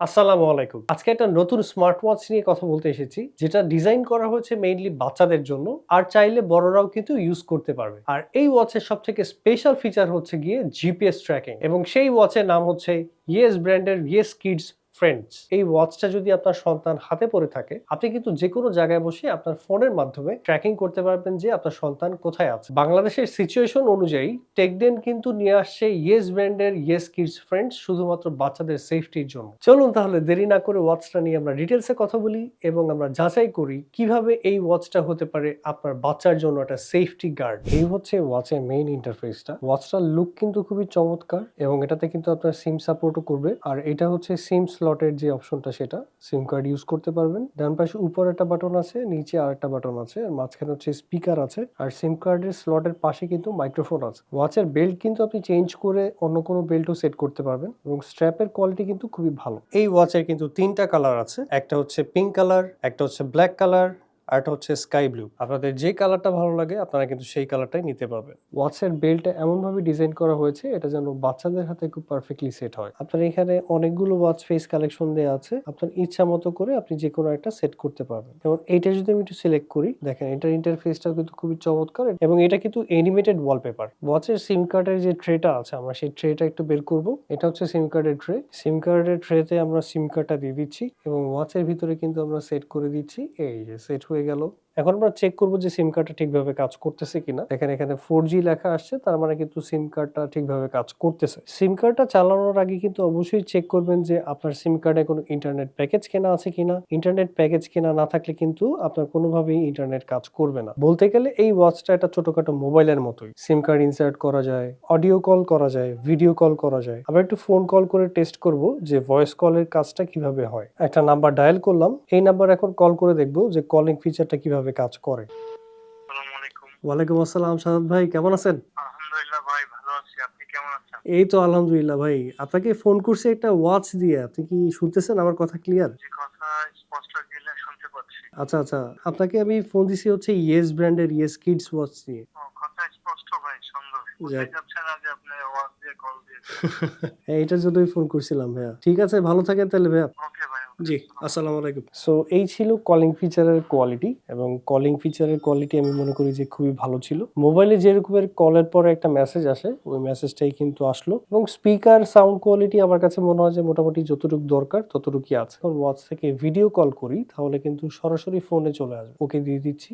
আসসালামু আলাইকুম। আজকে একটা নতুন স্মার্ট ওয়াচ নিয়ে কথা বলতে এসেছি, যেটা ডিজাইন করা হয়েছে মেইনলি বাচ্চাদের জন্য, আর চাইলে বড়রাও কিন্তু ইউজ করতে পারবে। আর এই ওয়াচের সব থেকে স্পেশাল ফিচার হচ্ছে গিয়ে জিপিএস ট্র্যাকিং এবং সেই ওয়াচের নাম হচ্ছে ইয়েস ব্র্যান্ডের ইয়েস কিডস ফ্রেন্ডস এই ওয়াচটা যদি আপনার সন্তান হাতে পড়ে থাকে, আপনি কিন্তু যে কোনো জায়গায় বসে আপনার ফোনের মাধ্যমে ট্র্যাকিং করতে পারবেন যে আপনার সন্তান কোথায় আছে। বাংলাদেশের সিচুয়েশন অনুযায়ী টেকডেন কিন্তু নিয়ে আসছে ইয়েস ব্র্যান্ডের ইয়েস কিডস ফ্রেন্ডস শুধুমাত্র বাচ্চাদের সেফটির জন্য। চলুন তাহলে দেরি না করে ওয়াচটা নিয়ে আমরা ডিটেলসে কথা বলি এবং আমরা যাচাই করি কীভাবে এই ওয়াচটা হতে পারে আপনার বাচ্চার জন্য একটা সেফটি গার্ড এই হচ্ছে ওয়াচের মেইন ইন্টারফেসটা ওয়াচটার লুক কিন্তু খুবই চমৎকার এবং এটাতে কিন্তু আপনার সিম সাপোর্টও করবে। আর এটা হচ্ছে সিম স্লটের যে অপশনটা সেটা সিম কার্ড ইউজ করতে পারবেন। ডান পাশে উপর একটা বাটন আছে, নিচে আর একটা বাটন আছে, আর মাঝখানে হচ্ছে স্পিকার আছে। আর সিম কার্ডের স্লটের পাশে কিন্তু মাইক্রোফোন আছে। ওয়াচের বেল্ট কিন্তু আপনি চেঞ্জ করে অন্য কোনো বেল্টও সেট করতে পারবেন এবং স্ট্র্যাপের কোয়ালিটি কিন্তু খুবই ভালো। এই ওয়াচের কিন্তু তিনটা কালার আছে। একটা হচ্ছে পিঙ্ক কালার একটা হচ্ছে ব্ল্যাক কালার আর একটা হচ্ছে স্কাই ব্লু আপনাদের যে কালারটা ভালো লাগে আপনারা কিন্তু সেই কালারটাই নিতে পারবেন। ওয়াচের বেল্টটা এমনভাবে ডিজাইন করা হয়েছে এটা যেন বাচ্চাদের হাতে খুব পারফেক্টলি সেট হয়। আপনার এখানে অনেকগুলো ওয়াচ ফেস কালেকশন দেওয়া আছে। আপনার ইচ্ছা মতো করে আপনি যে কোনো একটা সেট করতে পারবেন। যেমন এইটা যদি আমি একটু সিলেক্ট করি দেখেন এটার ইন্টারফেসটাও কিন্তু খুবই চমৎকার এবং এটা কিন্তু এনিমেটেড ওয়ালপেপার ওয়াচের সিম কার্ডের যে ট্রেটা আছে আমরা সেই ট্রেটা একটু বের করব। এটা হচ্ছে সিম কার্ডের ট্রে সিম কার্ডের ট্রেতে আমরা সিম কার্ডটা দিয়ে দিচ্ছি এবং ওয়াচের ভিতরে কিন্তু আমরা সেট করে দিচ্ছি। এই যে সেট হয়ে গেল। এখন আমরা চেক করব যে সিম কার্ডটা ঠিকভাবে কাজ করতেছে কিনা। এখানে এখানে ফোর জি লেখা আসছে, তার মানে কিন্তু সিম কার্ডটা ঠিকভাবে কাজ করতেছে। সিম কার্ডটা চালানোর আগে কিন্তু অবশ্যই চেক করবেন যে আপনার সিম কার্ডে কোনো ইন্টারনেট প্যাকেজ কেনা আছে কিনা। ইন্টারনেট প্যাকেজ কেনা না থাকলে কিন্তু আপনার কোনোভাবেই ইন্টারনেট কাজ করবে না। বলতে গেলে এই ওয়াচটা একটা ছোটখাটো মোবাইলের মতোই। সিম কার্ড ইনসার্ট করা যায় অডিও কল করা যায় ভিডিও কল করা যায়। আবার একটু ফোন কল করে টেস্ট করব যে ভয়েস কলের কাজটা কীভাবে হয়। একটা নাম্বার ডায়াল করলাম, এই নাম্বার এখন কল করে দেখব যে কলিং ফিচারটা কীভাবে কাজ করে। ওয়ালাইকুম আসসালাম সাদাত ভাই কেমন আছেন? আলহামদুলিল্লাহ ভাই ভালো আছি। আপনি কেমন আছেন? এই তো আলহামদুলিল্লাহ ভাই আপনাকে ফোন করছি একটা ওয়াচ দিয়ে। আপনি কি শুনতেছেন আমার কথা ক্লিয়ার কথা স্পষ্ট গেলে শুনতে পাচ্ছি। আচ্ছা আচ্ছা আপনাকে আমি ফোন দিছি হচ্ছে ইয়েস ব্র্যান্ডের ইয়েস কিডস ওয়াচ দিয়ে। কথা স্পষ্ট ভাই সুন্দর। বোঝা যাচ্ছে না যে আপনি আওয়াজ দিয়ে কল দিয়ে হ্যাঁ, এইটার জন্যই ফোন করছিলাম ভাইয়া। ঠিক আছে ভালো থাকেন তাহলে ভাইয়া। জি, আসসালামু আলাইকুম। সো এই ছিল কলিং ফিচারের কোয়ালিটি এবং কলিং ফিচারের কোয়ালিটি আমি মনে করি যে খুবই ভালো ছিল। মোবাইলে যেরকমের কলের পরে একটা মেসেজ আসে, ওই মেসেজটাই কিন্তু আসলো। এবং স্পিকার সাউন্ড কোয়ালিটি আমার কাছে মনে হয় যে মোটামুটি যতটুকু দরকার ততটুকুই আছে। এখন ওয়াচ থেকে ভিডিও কল করি, তাহলে কিন্তু সরাসরি ফোনে চলে আসবে। ওকে দিয়ে দিচ্ছি।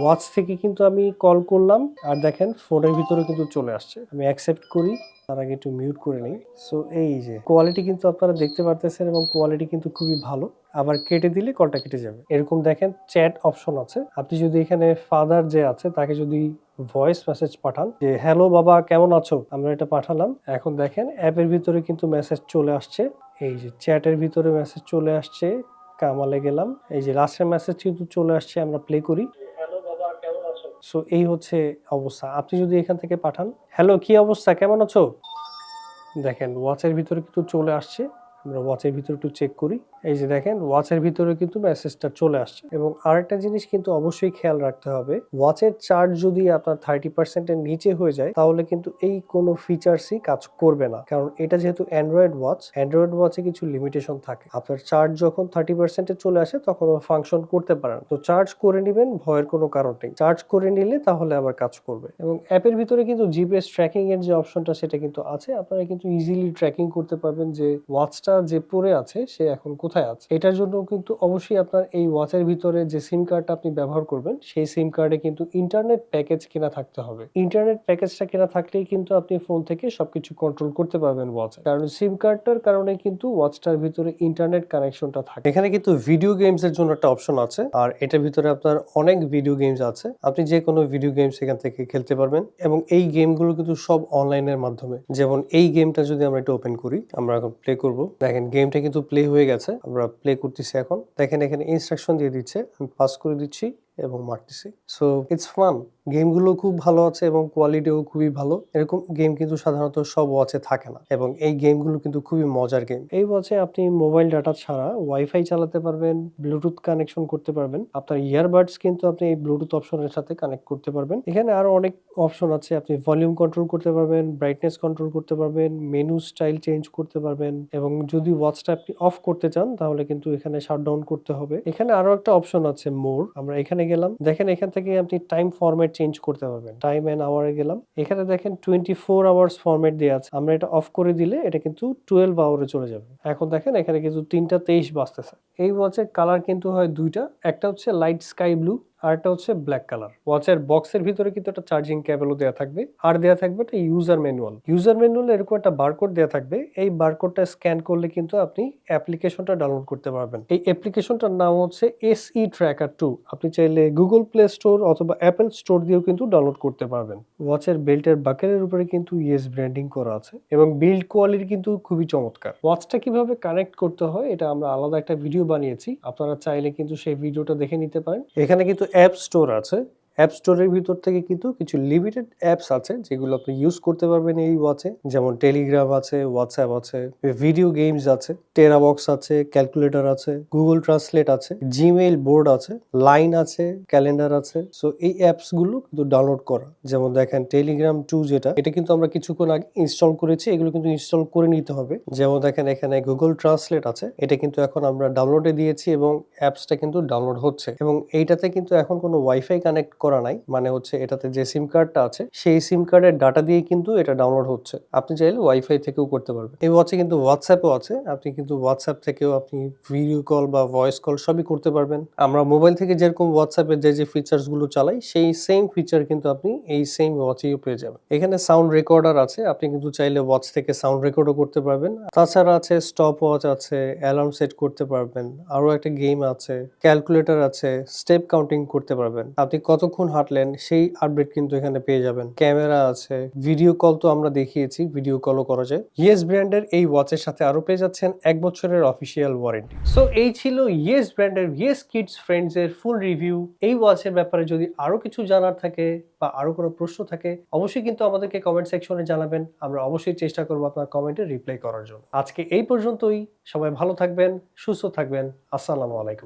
ওয়াচ থেকে কিন্তু আমি কল করলাম, আর দেখেন ফোনের ভিতরে কিন্তু চলে আসছে। আমি অ্যাকসেপ্ট করি। তার আগে একটু মিউট করে নিই। সো এই যে কোয়ালিটি কিন্তু আপনারা দেখতে পারতেছেন এবং কোয়ালিটি কিন্তু খুবই ভালো। আবার কেটে দিলে কলটা কেটে যাবে। এরকম দেখেন চ্যাট অপশন আছে। আপনি যদি এখানে ফাদার যে আছে, তাকে যদি ভয়েস মেসেজ পাঠান যে হ্যালো বাবা, কেমন আছো? আমরা এটা পাঠালাম। এখন দেখেন অ্যাপের ভিতরে কিন্তু মেসেজ চলে আসছে। এই যে চ্যাটের ভিতরে মেসেজ চলে আসছে। কামালে গেলাম। এই যে লাস্টের মেসেজ কিন্তু চলে আসছে, আমরা প্লে করি। সো এই হচ্ছে অবস্থা। আপনি যদি এখান থেকে পাঠান হ্যালো কি অবস্থা? কেমন আছো? দেখেন ওয়াচের ভিতরে কিন্তু চলে আসছে। আমরা ওয়াচের ভিতরে একটু চেক করি। এই যে দেখেন ওয়াচের ভিতরে কিন্তু মেসেজটা চলে আসছে এবং আরেকটা জিনিস কিন্তু অবশ্যই খেয়াল রাখতে হবে ওয়াচের চার্জ যদি আপনার থার্টি পার্সেন্টের নিচে হয়ে যায়, তাহলে কিন্তু এই কোনো ফিচার্সই কাজ করবে না। কারণ এটা যেহেতু অ্যান্ড্রয়েড ওয়াচ অ্যান্ড্রয়েড ওয়াচে কিছু লিমিটেশন থাকে। আপনার চার্জ যখন থার্টি পার্সেন্টে চলে আসে, তখন ফাংশন করতে পারেন তো চার্জ করে নেবেন, ভয়ের কোনো কারণ নেই। চার্জ করে নিলে তাহলে আবার কাজ করবে। এবং অ্যাপের ভিতরে কিন্তু জিপিএস ট্র্যাকিং এর যে অপশনটা সেটা কিন্তু আছে। আপনারা কিন্তু ইজিলি ট্র্যাকিং করতে পারবেন যে ওয়াচটা যে পরে আছে, সে এখন কোথায় আছে? এটার জন্য কিন্তু অবশ্যই আপনার এই ওয়াচের ভিতরে যে সিম কার্ডটা আপনি ব্যবহার করবেন, সেই সিম কার্ডে কিন্তু ইন্টারনেট প্যাকেজ কেনা থাকতে হবে। ইন্টারনেট প্যাকেজটা কেনা থাকলেই কিন্তু আপনি ফোন থেকে সবকিছু কন্ট্রোল করতে পারবেন ওয়াচে কারণ সিম কার্ডটার কারণে কিন্তু ওয়াচটার ভিতরে ইন্টারনেট কানেকশনটা থাকে। এখানে কিন্তু ভিডিও গেমস এর জন্য একটা অপশন আছে, আর এটার ভিতরে আপনার অনেক ভিডিও গেমস আছে। আপনি যে কোনো ভিডিও গেমস এখান থেকে খেলতে পারবেন, এবং এই গেমগুলো কিন্তু সব অনলাইনের মাধ্যমে। যেমন এই গেমটা যদি আমরা একটু ওপেন করি, আমরা এখন প্লে করব। দেখেন গেমটা কিন্তু প্লে হয়ে গেছে। আমরা প্লে করতেছি এখন। দেখেন, এখানে ইনস্ট্রাকশন দিয়ে দিচ্ছে। আমি পাস করে দিচ্ছি এবং মারতেছি। সো ইটস ফান গেমগুলো খুব ভালো আছে এবং কোয়ালিটিও খুবই ভালো। এরকম গেম কিন্তু সাধারণত সব ওয়াচে থাকে না এবং এই গেমগুলো কিন্তু খুবই মজার গেম এই ওয়াচে আপনি মোবাইল ডাটা ছাড়া ওয়াইফাই চালাতে পারবেন ব্লুটুথ কানেকশন করতে পারবেন, আপনার ইয়ারবাডস কিন্তু আপনি এই ব্লুটুথ অপশনের সাথে কানেক্ট করতে পারবেন। এখানে আরও অনেক অপশন আছে, আপনি ভলিউম কন্ট্রোল করতে পারবেন ব্রাইটনেস কন্ট্রোল করতে পারবেন মেনু স্টাইল চেঞ্জ করতে পারবেন এবং যদি ওয়াচটা আপনি অফ করতে চান, তাহলে কিন্তু এখানে শাটডাউন করতে হবে। এখানে আরও একটা অপশন আছে মোর আমরা এখানে গেলাম। দেখেন এখান থেকে আপনি টাইম ফরম্যাট চেঞ্জ করতে পারবেন। টাইম এন্ড আওয়ারে গেলাম। এখানে দেখেন টোয়েন্টি ফোর আওয়ার্স ফরম্যাট দেওয়া আছে। আমরা এটা অফ করে দিলে এটা কিন্তু টুয়েলভ আওয়ারে চলে যাবে। এখন দেখেন এখানে কিন্তু তিনটা তেইশ বাজতেছে। এই ওয়াচের কালার কিন্তু হয় দুইটা। একটা হচ্ছে লাইট স্কাই ব্লু আর একটা হচ্ছে ব্ল্যাক কালার ওয়াচের বক্সের ভিতরে কিন্তু একটা চার্জিং কেবলও দেওয়া থাকবে। আর দেওয়া থাকবে একটা ইউজার ম্যানুয়াল ইউজার ম্যানুয়ালে এরকম একটা বারকোড দেওয়া থাকবে। এই বারকোডটা স্ক্যান করলে কিন্তু আপনি অ্যাপ্লিকেশনটা ডাউনলোড করতে পারবেন। এই অ্যাপ্লিকেশনটার নাম হচ্ছে এসই ট্র্যাকার টু আপনি চাইলে গুগল প্লে স্টোর অথবা অ্যাপেল স্টোর দিয়েও কিন্তু ডাউনলোড করতে পারবেন। ওয়াচের বেল্টের বাকেলের উপরে কিন্তু ইয়েস ব্র্যান্ডিং করা আছে এবং বিল্ড কোয়ালিটি কিন্তু খুবই চমৎকার। ওয়াচটা কীভাবে কানেক্ট করতে হয়, এটা আমরা আলাদা একটা ভিডিও বানিয়েছি। আপনারা চাইলে কিন্তু সেই ভিডিওটা দেখে নিতে পারেন। এখানে কিন্তু অ্যাপ স্টোর আছে। অ্যাপ স্টোরের ভিতর থেকে কিন্তু কিছু লিমিটেড অ্যাপস আছে যেগুলো আপনি ইউজ করতে পারবেন এই ওয়াচে যেমন টেলিগ্রাম আছে হোয়াটসঅ্যাপ আছে ভিডিও গেমস আছে টেরাবক্স আছে ক্যালকুলেটর আছে গুগল ট্রান্সলেট আছে জিমেইল বোর্ড আছে লাইন আছে ক্যালেন্ডার আছে। সো এই অ্যাপসগুলো কিন্তু ডাউনলোড করা। যেমন দেখেন টেলিগ্রাম টু যেটা, এটা কিন্তু আমরা কিছুক্ষণ আগে ইনস্টল করেছি, এগুলো কিন্তু ইনস্টল করে নিতে হবে। যেমন দেখেন এখানে গুগল ট্রান্সলেট আছে, এটা কিন্তু এখন আমরা ডাউনলোডে দিয়েছি এবং অ্যাপসটা কিন্তু ডাউনলোড হচ্ছে। এবং এইটাতে কিন্তু এখন কোনো ওয়াইফাই কানেক্ট করা নাই মানে হচ্ছে এটাতে যে সিম কার্ডটা আছে, সেই সিম কার্ডের ডাটা দিয়ে কিন্তু এটা ডাউনলোড হচ্ছে। আপনি চাইলে ওয়াইফাই থেকেও করতে পারবেন। এই ওয়াচে কিন্তু হোয়াটসঅ্যাপও আছে, আপনি কিন্তু হোয়াটসঅ্যাপ থেকেও আপনি ভিডিও কল বা ভয়েস কল সবই করতে পারবেন। আমরা মোবাইল থেকে যেরকম হোয়াটসঅ্যাপে যে যে ফিচার্সগুলো চালাই, সেই সেম ফিচার কিন্তু আপনি এই সেম ওয়াচেও পেয়ে যাবেন। এখানে সাউন্ড রেকর্ডার আছে, আপনি কিন্তু চাইলে ওয়াচ থেকে সাউন্ড রেকর্ডও করতে পারবেন। তাছাড়া আছে স্টপ ওয়াচ আছে অ্যালার্ম সেট করতে পারবেন। আরও একটা গেম আছে ক্যালকুলেটর আছে স্টেপ কাউন্টিং করতে পারবেন। আপনি কতক্ষণ হাঁটলেন, সেই আপডেট কিন্তু এখানে পেয়ে যাবেন। ক্যামেরা আছে ভিডিও কল তো আমরা দেখিয়েছি ভিডিও কলও করা যায়। ইয়েস ব্র্যান্ডের এই ওয়াচের সাথে আরও পেয়ে যাচ্ছেন এক বছরের অফিসিয়াল ওয়ারেন্টি সো এই ছিল ইয়েস ব্র্যান্ডের ইয়েস কিডস ফ্রেন্ডস এর ফুল রিভিউ এই ওয়াচের ব্যাপারে যদি আরও কিছু জানার থাকে বা আরও কোনো প্রশ্ন থাকে, অবশ্যই কিন্তু আমাদেরকে কমেন্ট সেকশনে জানাবেন। আমরা অবশ্যই চেষ্টা করব আপনার কমেন্টে রিপ্লাই করার জন্য। আজকে এই পর্যন্তই। সবাই ভালো থাকবেন, সুস্থ থাকবেন। আসসালামু আলাইকুম।